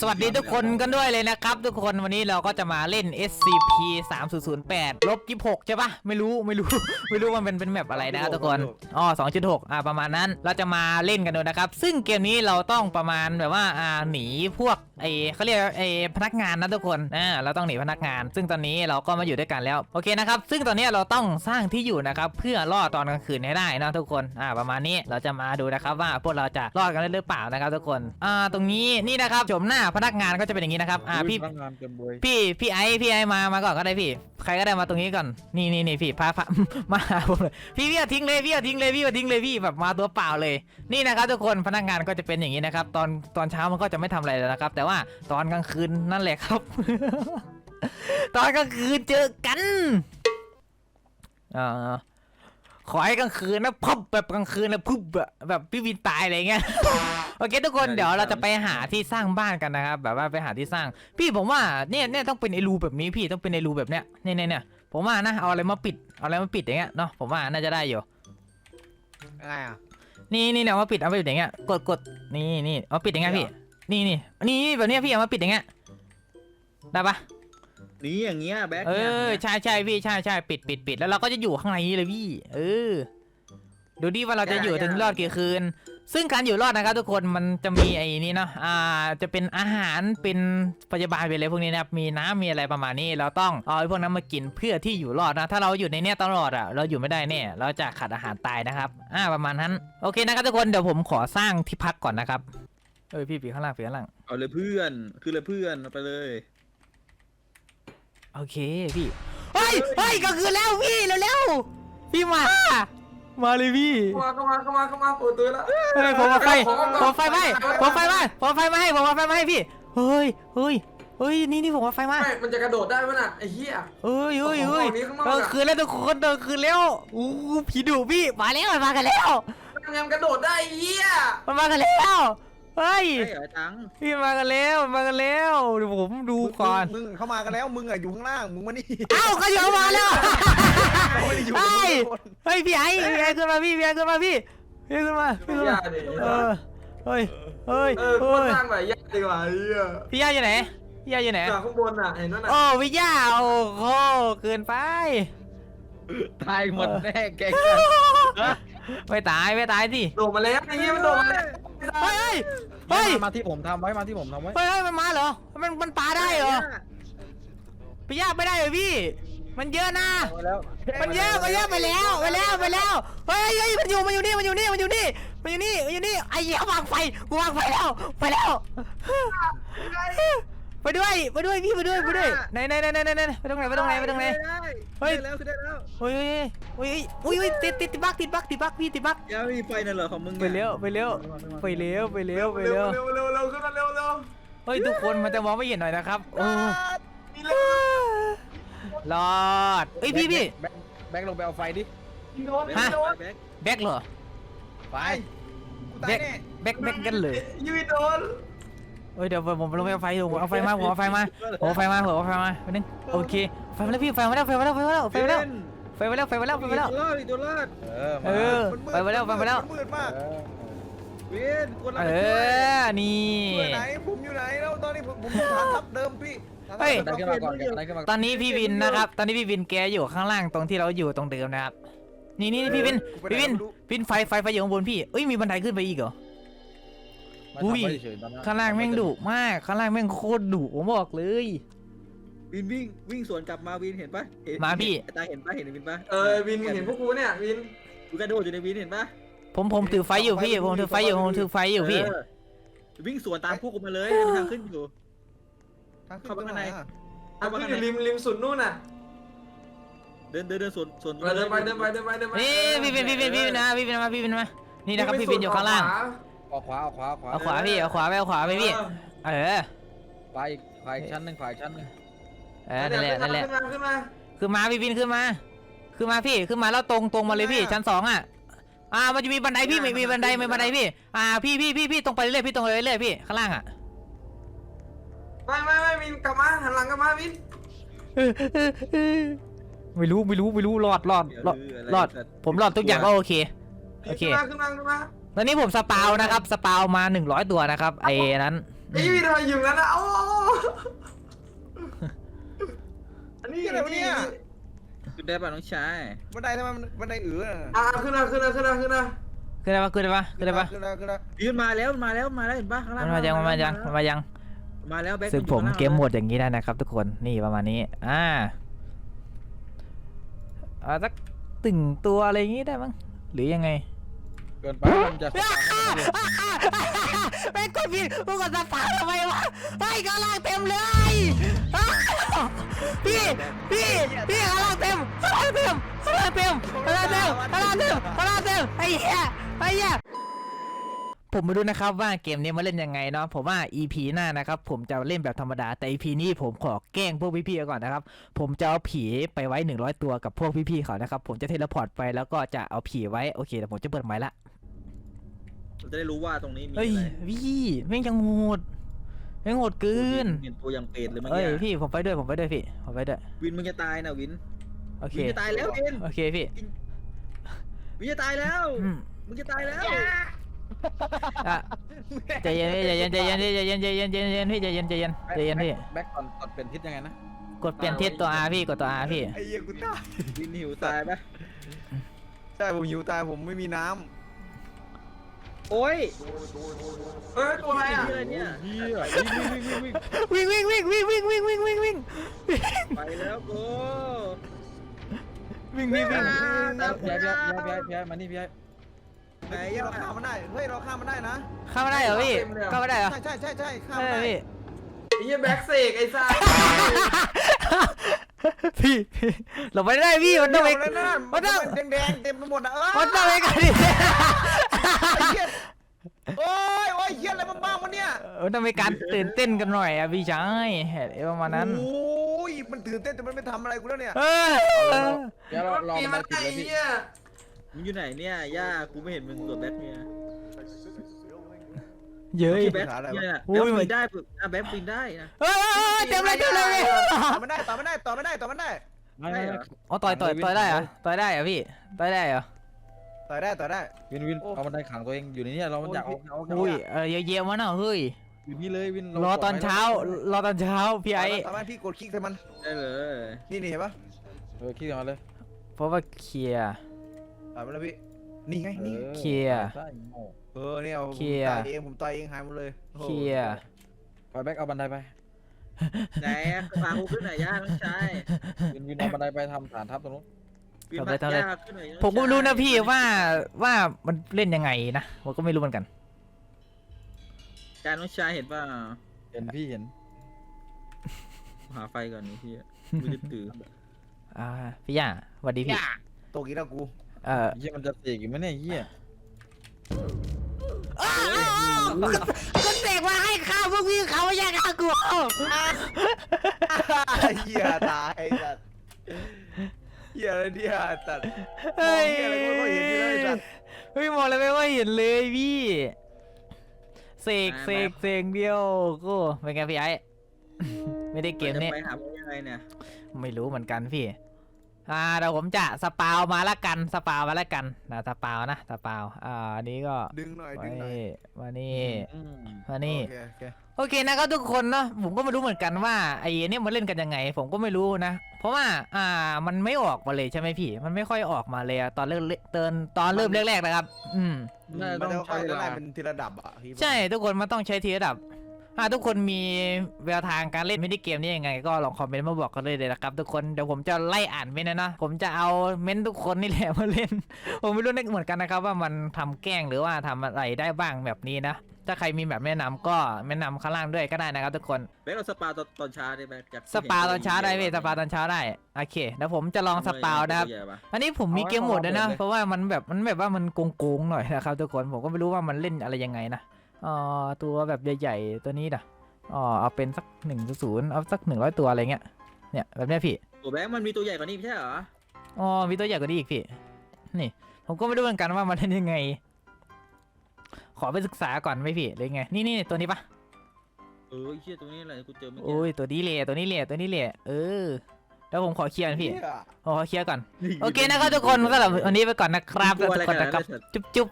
สวัสดีทุกคนกันด้วยเลยนะครับ ทุกคนวันนี้เราก็จะมาเล่น SCP 3008ลบ26ใช่ปะไม่รู้ไม่รู้ ไม่รู้มันเป็นเป็นแมปอะไรนะครับทุกคนอ๋อ2.6อ่าประมาณนั้นเราจะมาเล่นกันดูนะครับ ซึ่งเกมนี้เราต้องประมาณแบบว่าอ่าหนีพวกไอเขาเรียกไอพนักงานนะทุกคนอ่าเราต้องหนีพนักงาน ซึ่งตอนนี้เราก็มาอยู่ด้วยกันแล้วโอเคนะครับซึ่งตอนนี้เราต้องสร้างที่อยู่นะครับเพื่อรอดตอนกลางคืนให้ได้นะทุกคนอ่าประมาณนี้เราจะมาดูนะครับว่าพวกเราจะรอดกันได้หรือเปล่านะครับ ทุกคนอ่าตรงนี้นี่นะครับชมหน้าพนักงานก็จะเป็นอย่างนี้นะครับ อ่าพี่ พนักงานเต็มเลยพี่พี่ไอซ์พี่ไอซ์มามาก่อนก็ได้พี่ ใครก็ได้มาตรงนี้ก่อนนี่นี่นี่พี่พาพา มาหาผมเลยพี่พี่อย่าทิ้งเลยพี่อย่าทิ้งเลยพี่อย่าทิ้งเลยพี่แบบมาตัวเปล่าเลย นี่นะครับทุกคนพนักงานก็จะเป็นอย่างนี้นะครับ ตอนตอนเช้ามันก็จะไม่ทำอะไรเลยนะครับ แต่ว่าตอนกลางคืนนั่นแหละครับ ตอนกลางคืนเจอกันอ่า ขอให้กลางคืนนะพับแบบกลางคืนนะพุบอะแบบพี่วินตายอะไรเงี้ย โอเคทุกคนเดี๋ยวเราจะไปหาที่สร้างบ้านกันนะครับ แบบว่าไปหาที่สร้าง พี่ผมว่าเนี่ยเนี่ยต้องเป็นไอรูแบบนี้พี่ต้องเป็นไอรูแบบเนี้ยเนี่ยเนี่ยเนี่ยผมว่านะเอาอะไรมาปิดเอาอะไรมาปิดอย่างเงี้ยเนาะผมว่าน่าจะได้อยู่ไงอะ นี่นี่เนี่ยเอามาปิดเอาไปปิดอย่างเงี้ยกดกดนี่นี่เอาปิดอย่างเงี้ยพี่ นี่นี่นี่แบบเนี้ยพี่เอามาปิดอย่างเงี้ยได้ปะ นี่อย่างเงี้ยแบ็คเอนี่ยอใช่ใช่พี่ใช่ใช่ปิดปิดปิดแล้วเราก็จะอยู่ข้างในนี้เลยพี่ เออ ดูดิว่าเราจะอยู่ถึงรอดกี่คืน ซึ่งการอยู่รอดนะครับทุกคนมันจะมีไอ้นี่เนาะอ่าจะเป็นอาหารเป็นพยาบาลเป็นอะไรพวกนี้นะครับมีน้ำมีอะไรประมาณนี้ เราต้องเอาไอ้พวกนั้นมากินเพื่อที่อยู่รอดนะถ้าเราอยู่ในเนี้ยตลอดอะเราอยู่ไม่ได้แน่เราจะขาดอาหารตายนะครับ อ่าประมาณนั้นโอเคนะครับทุกคนเดี๋ยวผมขอสร้างที่พักก่อนนะครับเอ้ยพี่ปีข้างล่างปีข้างล่าง เอาเลยเพื่อนคือเลยเพื่อนเอาไปเลย โอเคพี่ เฮ้ยเฮ้ยก็คือแล้วพี่เร็วๆพี่มา มาเลยพี่เข้ามาเข้ามาเข้ามาเข้ามาเปิดตัวแล้วเฮ้ยผมเอาไฟผมเอาไฟมาให้ผมเอาไฟมาผมเอาไฟมาให้ผมเอาไฟมาให้พี่ เฮ้ยเฮ้ยเฮ้ยนี่นี่ผมเอาไฟมาไม่มันจะกระโดดได้ไหมน่ะไอ้เหี้ยเฮ้ยเฮ้ยเฮ้ยของนี้ข้างนอกเออะอคืนแล้วทุกคนเดินคืนแล้วอู้ผีดุพี่มาแล้วมากันแล้วมันยังกระโดดได้ไอ้เหี้ยมันมากันแล้ว เฮ้ยใช่เหรอจังพี่มากันแล้วมากันแล้วเดี๋ยวผมดูก่อนมึงเข้ามากันแล้วมึงอะอยู่ข้างล่างมึงมานี่เอ้าก็อยู่มาแล้วไม่ได้อยู่เฮ้ยข้างบนเฮ้ยพี่ไอ้พี่ไอ้ขึ้นมาพี่พี่ไอ้ขึ้นมาพี่พี่ขึ้นมาพี่ไอ้ขึ้นเหี้ยมาดิเออเฮ้ยเฮ้ยเออกูเฮ้ยสร้างแบบเหี้ยดีกว่าไอ้เหี้ยพี่ย่าอยู่ไหนพี่ย่าอยู่ไหนจากข้างบนน่ะเห็นนั่นน่ะโอ้พี่ย่าโอ้โหเกินไป ตายหมดแน่แกไม่ตายไม่ตายสิโดดมาแล้วไอ้เหี้ยมันโดดมาแล้ว เฮ้ยเฮ้ยมาที่ผมทำไว้มาที่ผมทำไว้ เฮ้ยเฮ้ยมันมาเหรอ มันมันปาได้เหรอพี่ย่าไม่ได้เหรอพี่ มันเยอะนะเอาไว้แล้วมันเยอะมันเยอะไปแล้วไปแล้วไปแล้ว เฮ้ยเฮ้ยมันอยู่มันอยู่นี่มันอยู่นี่มันอยู่นี่มันอยู่นี่มันอยู่นี่ไอ้เหี้ยวางไฟกูวางไฟแล้วไปแล้ว ไปด้วยไปด้วยพี่ไปด้วยไปด้วยไหนไหนไหนไหนไหนไปตรงไหนไปตรงไหนไปตรงไหน เฮ้เฮ้ยยได้แล้วคือได้แล้วเฮ้ยเฮ้ยเฮ้ยเฮ้ยติดติดติดบักติดบักติดบักพี่ติดบักยังไม่มีไฟนั่นเหรอของมึงไปเร็วไปเร็วไปเร็วไปเร็วไปเร็เร็ววเร็วเร็วเร็วขึ้นมาเร็วเร็วเฮ้ยทุกคนมันจะมองไม่เห็นหน่อยนะครับโอ้มีเร็วรอดเฮ้ยพี่พี่ แบ็คแบ็คลงไปเอาไฟดิยิงโดนแบ็ยิคงโดนแบ็คแบกเหรอไฟกูตาแบยกแน่แบกแบกกันเลยยิงโดน เฮ้ยเดี๋ยวผมลงไปเอาไฟผมเอาไฟมาผมเอาไฟมาผมเอาไฟมาผมเอาไฟมาไปนึงโอเคไฟมาแล้วพี่ไฟมาแล้วไฟมาแล้วไฟมาแล้วไฟมาแล้วไฟมาแล้วไฟมาแล้วไฟมาแล้วตัวรอดตัวรอดเออเออมันมืดไปมาแล้วไปมาแล้วนมืดมากเวียนคนเราเอไปช่วยอนี่ช่วยไหนผมอยู่ไหนแล้วตอนนี้ผมผมอยู่ฐานทัพเดิมพี่ฐานทัพเฮ้ยดันขึ้นมาก่อนดันขึ้นมาก่อนตอนนี้พี่วินนะครับ ตอนนี้พี่วินแกอยู่ข้างล่างตรงที่เราอยู่ตรงเดิมนะครับนี่นี่พี่วินกูไปไหพี่วินไม่รู้วินไฟไฟไฟอยู่ข้างบนพี่เอ้ยมีบันไดขึ้นไปอีกเหรอ มาอุ้ยทำไว้เฉยๆตอนนั้นข้างล่างแม่งดุมากข้างล่างแม่งโคตรดุผมบอกเลย วินวิ่งวิ่งสวนกลับมาวินเห็นปะเห็นมาพี่ ตาเห็นปะเห็นวินปะเออวินมึงเห็นพวกกูเนี่ยวิน กูกระโดดอยู่ในวินเห็นปะผมผมถือไฟอยู่พี่ ผมถือไฟอยู่ผมถือไฟอยู่พี่ เออวิ่งสวนตามพวกกูมาเลยมันทางขึ้นอยู่ทางขึ้นเข้าไปข้างในตรงไหอะอะขึ้นอยู่ริมริมสุดนู่นน่ะเดินเดินเดินสวนสวนเออเดินไปเดินไปเดินไปเดินไปนี่พี่วินพี่วินพี่วินนะพี่วินมาพี่วินมานี่นะครับพี่วินอยู่ข้างล่าง ออกขวาออกขวาออกขวาเอาขวาพี่เอาขวาไปเอาขวาไปพี่เออไฟอีกไฟอีกชั้นหนึ่งไฟอีกชั้นหนึ่งเออนั่นแหละนั่นแหละขึ้นมาขึ้นมาคือมาพี่วินขึ้นมาขึ้นมาพี่ขึ้นมาแล้วตรงตรงมาเลยพี่ชั้นสองอะอ่ามันจะมีบันไดพี่ไม่มีบันไดไม่บันไดพี่ อ่าพี่พี่พี่พี่ตรงไปเรื่อยพี่ตรงไปเรื่อยพี่ข้างล่างอะไม่ไม่ไม่วินกลับมาหันหลังกลับมาวินไม่รู้ไม่รู้ไม่รู้รอดรอดรอดรอด ผมรอดทุกอย่างก็โอเคโอเคขึ้นมาขึ้นมาขึ้นมา ตอนนี้ผมสปาวนะครับ สปาวมา100ตัวนะครับไอ้นั้น ไอ้พี่ทำไมอยู่งั้นอะเอ้าอันนี้นี่อะไรวะเนี่ยขึ้นได้ป่ะน้องชายบันไดทำไมมันบันไดอือน่ะอ่าขึ้นนะขึ้นนะขึ้นนะขึ้นนะขึ้นได้ปะขึ้นได้ปะขึ้นได้ปะขึ้นแล้วขึ้นแล้วยืนมาแล้วมันมาแล้วมันมาแล้วเห็นปะข้างล่างมันมายังมันมายังมันมายังมาแล้วแบ็คซึ่งผมอยู่ข้างล่างเกมโหมดอย่างนี้ได้นะครับ ทุกคนนี่ประมาณนี้อ่าเอาสักตึงตัวอะไรอย่างงี้ได้มั้งหรือยังไง เกินไปมันจะสาร์ทให้มันเร็วไม่กดผิดกูกดสตาร์ททำไมวะไอ้กำลังเต็มเลยอ้าวพี่พี่พี่กำลังเต็มกำลังเต็มกำลังเต็มกำลังเต็มกำลังเต็มกำลังเต็มไอ้เหี้ยไอ้เหี้ย ผมไม่รู้นะครับว่าเกมนี้มาเล่นยังไงเนาะผมว่า EP หน้านะครับผมจะเล่นแบบธรรมดาแต่ EP นี้ผมขอแกล้งพวกพี่ๆก่อนนะครับ ผมจะเอาผีไปไว้ 100 ตัวกับพวกพี่ๆเขานะครับ ผมจะเทเลพอร์ตไปแล้วก็จะเอาผีไว้โอเคเดี๋ยวผมจะเปิดไม้ละ เราจะได้รู้ว่าตรงนี้มีเฮ้ยอะไรพี่แม่งยังโหดแม่งโหดเกินเห็นตัวอย่างเป็ดเลยเมื่อเอ้ยกี้พี่ผมไปด้วยผมไปด้วยพี่ผมไปด้วยวินมึงจะตายนะวินโอเควินจะตายแล้ววินโอเคพี่วินจะตายแล้วอืมมึงจะตายแล้วอะใจเย็นพี่ใจเย็นใจเย็นพี่ใจเย็นใจเย็นใจเย็นพี่ใจเย็นใจเย็นใจเย็นพี่แบ็คก่อนก่อนเป็นทิศยังไงนะกดเปลี่ยนทิศตัว R พี่กดตัว R พี่ไอ้เหี้ยกูตายวินหิวตายปะใช่ผมหิวตายผมไม่มีน้ โอ้ยเฮ้ยตัวอะไรอะเหี้ยเนี่ย เฮียวิ่งวิ่งวิ่งวิ่งวิ่งวิ่งวิ่งวิ่งวิ่งวิ่งวิ่งวิ่งวิ่งไปแล้วกูวิ่งวิ่งวิ่งตามพี่ไอ้พี่ไอ้พี่ไอ้พี่ไอ้มานี่พี่ไอ้ำไหนเราข้ามมันได้ เฮ้ยเราข้ามมันได้นะ เข้ามาได้เหรอพี่เข้ามาได้เหรอใช่ใช่ใช่ใช่ข้ามเอมันอได้พี่ไอ้เหี้ยแบ็กเสกไอ้ซ่าพี่พี่เราไปได้พี่มันต้องไปเดี๋ยวนั่นมันต้องแดงแดงๆเต็มไปหมดอะเออมันต้องไปกันดิไอ้เหี้ย โอ้ยโอ้ยเหี้ยอะไรมันบ้างวะเนี่ยมันต้องมีการตื่นเต้นกันหน่อยอะพี่ชายเอ้ประมาณนั้นโอ้ยมันตื่นเต้นแต่มันไม่ทำอะไรกูแล้วเนี่ยเออเดี๋ยวเรารอปีมันมันติดไอ้เลยพี่เหี้ยมึงอยู่ไหนเนี่ยย่ากูไม่เห็นมึงกับแบ็คเนี่ยเย้ยที่แบ็คเนี่ยอุ้แบ็คยปีนได้ปึ๊บอะแบ็คปีนได้นะเออเต็มเลยเต็มเลยพี่ต่อไม่ได้ต่อไม่ได้ต่อไม่ได้ต่อไม่ได้ไม่ไม่ไม่ อ๋อต่อยต่อยต่อยได้เหรอต่อยได้เหรอพี่ต่อยได้เหรอ ต่อได้ต่อได้ วินวินเอาบันไดขังตัวเองอยู่ในนี้เรามันอยากเอาเอาเอาอุ้ยเออเยอะๆมาหน่อยเฮ้ยอยู่นี่เลยวินรอตอนเช้ารอตอนเช้าพี่ไอ้ต่อมาพี่กดคลิกใส่มันได้เลยนี่นี่เห็นปะเออขี้กันมาเลยเพราะว่าเคลียร์ ต่อมาแล้วพี่นี่ไงนี่เคลียร์ใช่โง่เออเนี่ยผมเคลียร์ ต่อยเองผมต่อยเองหายหมดเลยโอ้โหเคลียร์ไปแบ็คเอาบันไดไปไหนพากูขึ้นหน่อยย่าน้องชายวินวินเอาบันไดไปทำฐานทัพตรงนู้น ปีนมาย่าขึ้นหน่อยน้องผมก็ไม่รู้นะชายพี่ว่าว่ามันเล่นยังไงนะผมก็ไม่รู้เหมือนกันการน้องชายเห็นป่ะเห็นพี่เห็นหาไฟก่อนนี่พี่มือถืออ่าพี่ย่าสวัสดีพี่ตกอีกแล้วกูเออเฮียมันจะเสกอีกไหมเนี่ยเฮียก็เสกมาให้ข้าวพวกพี่เขาไม่ใช่ข้าวกูเหี้ยตายไอ้สัตว์ เหี้ยอะไรเนี่ยสัตว์เฮ้ยมองเหี้ยอะไรกูก็เห็นอยู่เลยสัตว์ เฮ้ยมองอะไรไม่ว่าเห็นเลยพี่เสกเสกเสกเดียวกูเป็นไงพี่ไอ้ ไม่ได้เกมนี้จะไปหาพวกยังไงเนี่ยไม่รู้เหมือนกันพี่ อ่าเดี๋ยวผมจะสปาวมาละกันสปาวมาละกันนะสปาวนะสปาวอ่าอันนี้ก็ดึงหน่อยมาดึงหน่อยนี่มานี่อืมมานี่โอเคโอเคโอเคนะครับทุกคนเนาะผมก็ไม่รู้เหมือนกันว่าไอ้เนี่ยมันเล่นกันยังไง ผมก็ไม่รู้นะ เพราะว่าอ่ามันไม่ออกมาเลยใช่ไหมพี่ มันไม่ค่อยออกมาเลยอะตอนเริ่มเตินตอนเริ่มแรกๆนะครับ อืมน่าจะมันต้องจะใช้ค่อยเวลาไล่เป็นทีละดับอะพี่ใช่ทุกคนมันต้องใช้ทีระดับ ถ้าทุกคนมีแววทางการเล่นมินิเกมนี้ยังไง ก็ลองคอมเมนต์มาบอกกันเลยเลยนะครับทุกคนเดี๋ยวผมจะไล่อ่านเม้นต์นะนะผมจะเอาเม้นต์ทุกคนนี่แหละมาเล่น ผมไม่รู้เหมือนกันนะครับว่ามันทำแกล้งหรือว่าทำอะไรได้บ้างแบบนี้นะถ้าใครมีแบบแนะนำก็แนะนำข้างล่างด้วยก็ได้นะครับทุกคนแบ็คเราสปาตอนตอนเช้าได้ไหมจากสปาตอนเช้าได้พี่สปาตอนเช้าได้โอเคเดี๋ยวผมจะลองสปานะครับอันนี้ผมมีเกมโหมดด้วยนะ เพราะว่ามันแบบมันแบบว่ามันโกงๆหน่อยนะครับทุกคนผมก็ไม่รู้ว่ามันเล่นอะไรยังไงนะ อ๋อตัวแบบใหญ่ๆตัวนี้นะอ๋อเอาเป็นสักหนึ่งศูนย์เอาสักหนึ่งร้อยตัวอะไรเงี้ยเนี่ยแบบเนี้ยพี่ตัวแบ็คมันมีตัวใหญ่กว่านี้ไม่ใช่เหรออ๋อมีตัวใหญ่กว่านี้อีกพี่นี่ผมก็ไม่รู้เหมือนกันว่ามันเล่นยังไง ขอไปศึกษาก่อนไหมพี่หรือไงนี่นี่ตัวนี้ปะเออไอ้เชี่ยตัวนี้อะไรกูเจอเมื่อกี้โอ้ยตัวนี้เลยตัวนี้เลยตัวนี้เลยเออแล้วผมขอเคลียร์นะพี่เหี้ยผมขอเคลียร์ก่อนโอเคนะครับทุกคนสำหรับวันนี้ไปก่อนนะครับกลัวทุอะไรกคนกันนะครับนะจุ๊บจุ๊บ